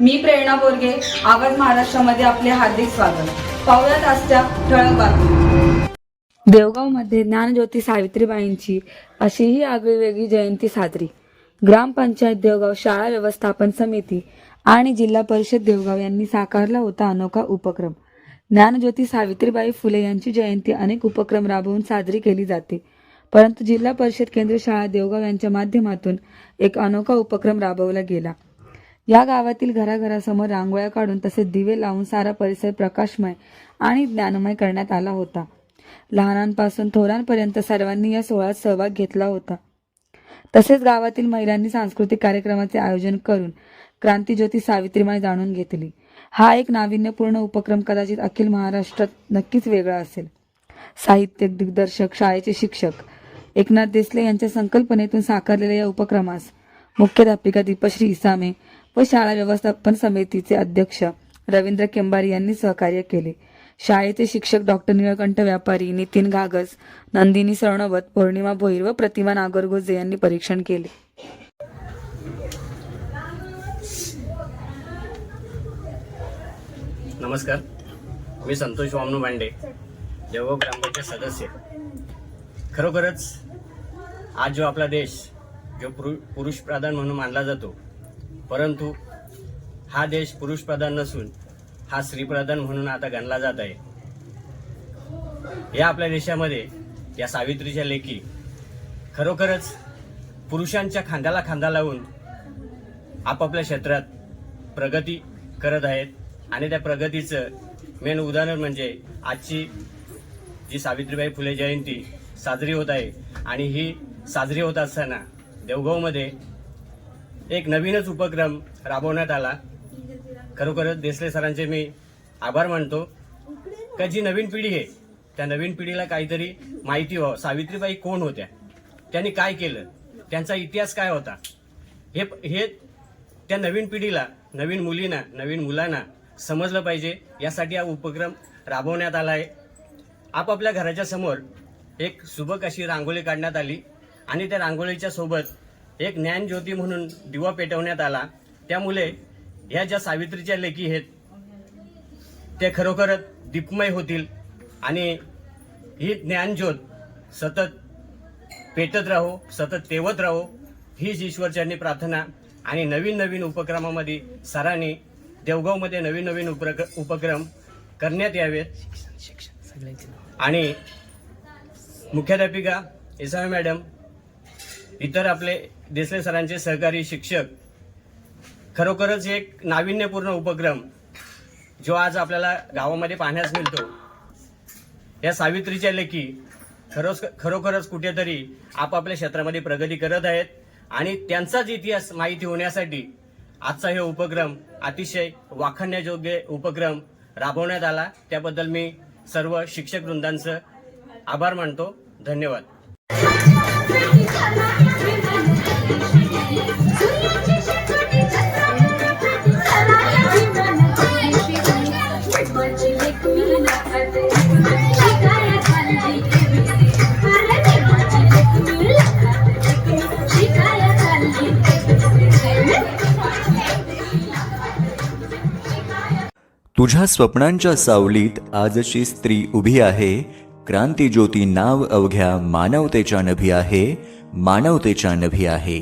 मी प्रेरणा बोरगे आवाज महाराष्ट्रामध्ये आपले हार्दिक स्वागत. पाहुयात आजच्या ठळक बातमी देवगावमध्ये ज्ञानज्योती सावित्रीबाईंची अशीही आगळीवेगळी जयंती साजरी. ग्रामपंचायत देवगाव शाळा व्यवस्थापन समिती आणि जिल्हा परिषद देवगाव यांनी साकारला होता अनोखा उपक्रम. ज्ञानज्योती सावित्रीबाई फुले यांची जयंती अनेक उपक्रम राबवून साजरी केली जाते. परंतु जिल्हा परिषद केंद्र शाळा देवगाव यांच्या माध्यमातून एक अनोखा उपक्रम राबवला गेला. या गावातील घराघरासमोर रांगोळ्या काढून तसेच दिवे लावून सारा परिसर प्रकाशमय आणि ज्ञानमय करण्यात आला होता. लहानांपासून थोरांपर्यंत सर्वांनी या सोहळ्यात सहभाग घेतला होता. तसेच गावातील महिलांनी सांस्कृतिक कार्यक्रमाचे आयोजन करून क्रांतीज्योती सावित्रीमाई जाणून घेतली. हा एक नाविन्यपूर्ण उपक्रम कदाचित अखिल महाराष्ट्रात नक्कीच वेगळा असेल. साहित्यिक दिग्दर्शक शाळेचे शिक्षक एकनाथ देसले यांच्या संकल्पनेतून साकारलेल्या या उपक्रमास मुख्याध्यापिका दीपश्री इसामे व शाळा व्यवस्थापन समितीचे अध्यक्ष रवींद्र केंबारी यांनी सहकार्य केले. शाळेचे शिक्षक डॉक्टर निळकंठ व्यापारी नितीन घागस नंदिनी सरणवत पौर्णिमा भोईर व प्रतिमा नागरगोजे यांनी परीक्षण केले. नमस्कार. मी संतोष वामनू मांडे देवगाव ग्रामपंचायत सदस्य. खरोखरच आज जो आपला देश जो पुरु पुरुष प्रधान म्हणून मानला जातो परंतु हा देश पुरुषप्रधान नसून हा स्त्रीप्रधान म्हणून आता गणला जात आहे. या आपल्या देशामध्ये या सावित्रीच्या लेखी खरोखरच पुरुषांच्या खांद्याला खांदा लावून आपापल्या क्षेत्रात प्रगती करत आहेत आणि त्या प्रगतीचं मेन उदाहरण म्हणजे आजची जी सावित्रीबाई फुले जयंती साजरी होत आहे आणि ही साजरी होत असताना देवगावमध्ये एक नवीनच उपक्रम राबवण्यात आला. खरोखरच देसले सरांचे मी आभार मानतो. का जी नवीन पिढी आहे त्या नवीन पिढीला काहीतरी माहिती व्हावं. सावित्रीबाई कोण होत्या? त्यांनी काय केलं? त्यांचा इतिहास काय होता? हे हे त्या नवीन पिढीला नवीन मुलींना नवीन मुलांना समजलं पाहिजे. यासाठी हा उपक्रम राबवण्यात आला आहे. आपापल्या घराच्या समोर एक सुबक अशी रांगोळी काढण्यात आली आणि त्या रांगोळीच्या सोबत एक ज्ञानज्योती म्हणून दिवा पेटवण्यात आला. त्यामुळे ह्या ज्या सावित्रीच्या लेखी आहेत ते खरोखरच दीपमय होतील आणि ही ज्ञानज्योत सतत पेटत राहो सतत तेवत राहो हीच ईश्वरचरणी प्रार्थना. आणि नवीन नवीन उपक्रमामध्ये सरांनी देवगावमध्ये नवीन नवीन उपक्र उपक्रम करण्यात यावेत. आणि मुख्याध्यापिका इसामी मॅडम इतर आपले देसले सरांचे सहकारी शिक्षक खरोखरच एक नाविन्यपूर्ण उपक्रम जो आज आपल्याला गावामध्ये पाहण्यास मिळतो. या सावित्रीच्या लेखी खरोच खरोखरच कुठेतरी आपापल्या क्षेत्रामध्ये प्रगती करत आहेत आणि त्यांचाच इतिहास माहिती होण्यासाठी आजचा हे उपक्रम अतिशय वाखाणण्याजोग्य उपक्रम राबवण्यात आला. त्याबद्दल मी सर्व शिक्षक वृंदांचं आभार मानतो. धन्यवाद. तुझ्या स्वप्नांच्या सावलीत आजची स्त्री उभी आहे क्रांतीज्योती नाव अवघ्या मानवतेच्या नभी आहे मानवतेच्या नभी आहे.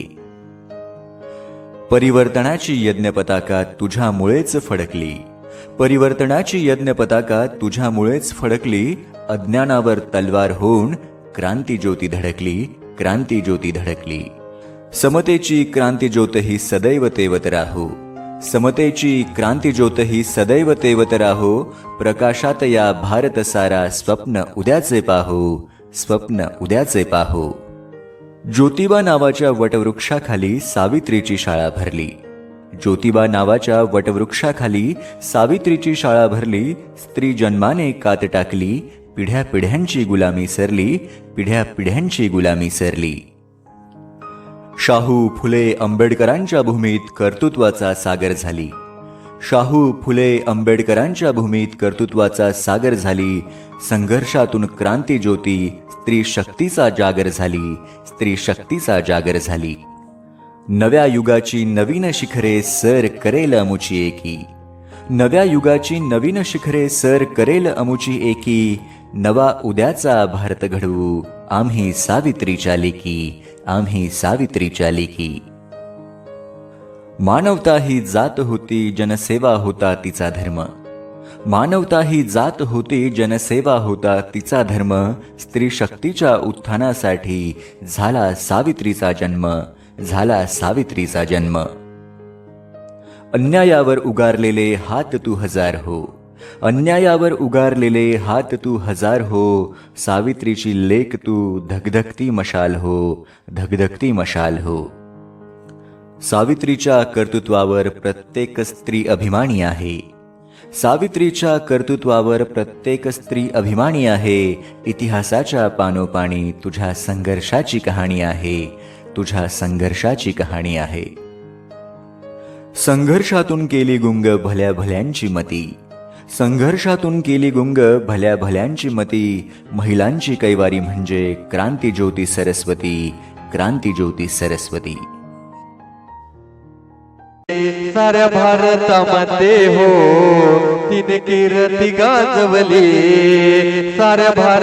परिवर्तनाची यज्ञपताका तुझ्यामुळेच फडकली. परिवर्तनाची यज्ञपताका तुझ्यामुळेच फडकली अज्ञानावर तलवार होऊन क्रांतीज्योती धडकली क्रांतीज्योती धडकली. समतेची क्रांतीज्योत ही सदैव तेवत राहू. समतेची क्रांतीज्योत ही सदैव तेवत राहो. प्रकाशात या भारत सारा स्वप्न उद्याचे पाहो. स्वप्न उद्याचे पाहो. ज्योतिबा नावाच्या वटवृक्षाखाली सावित्रीची शाळा भरली. ज्योतिबा नावाच्या वटवृक्षाखाली सावित्रीची शाळा भरली. स्त्री जन्माने कात टाकली. पिढ्या पिढ्यांची गुलामी सरली. पिढ्या पिढ्यांची गुलामी सरली. शाहू फुले आंबेडकरांच्या भूमीत कर्तृत्वाचा सागर झाली. शाहू फुले आंबेडकरांच्या भूमीत कर्तृत्वाचा सागर झाली. संघर्षातून क्रांती ज्योती स्त्री शक्तीचा जागर झाली. स्त्री शक्तीचा जागर झाली. नव्या युगाची नवीन शिखरे सर करेल अमुची एकी. नव्या युगाची नवीन शिखरे सर करेल अमुची एकी. नवा उद्याचा भारत घडवू आम्ही सावित्रीच्या लेकी. आम्ही सावित्रीच्या लेखी. मानवता ही जात होती जनसेवा होता तिचा धर्म. मानवता ही जात होती जनसेवा होता तिचा धर्म. स्त्री शक्तीच्या उत्थानासाठी झाला सावित्रीचा जन्म झाला सावित्रीचा जन्म. अन्यायावर उगारलेले हात तू हजार हो. अन्यायावर उगारलेले हात तू हजार हो सावित्रीची लेख तू धगधगती मशाल हो धगधगती मशाल हो. सावित्रीच्या कर्तृत्वावर प्रत्येक स्त्री अभिमानी आहे. सावित्रीच्या कर्तृत्वावर प्रत्येक स्त्री अभिमानी आहे. इतिहासाच्या पानोपाणी तुझ्या संघर्षाची कहाणी आहे. तुझ्या संघर्षाची कहाणी आहे. संघर्षातून केली गुंग भल्या भल्यांची मती. संघर्षातून केली गुंग भल्या भल्यांची मती. महिलांची कैवारी म्हणजे क्रांती ज्योती सरस्वती क्रांती ज्योती सरस्वती. साऱ्या भारतामध्ये हो तिने कीर्ती गाजवली. साऱ्या भारत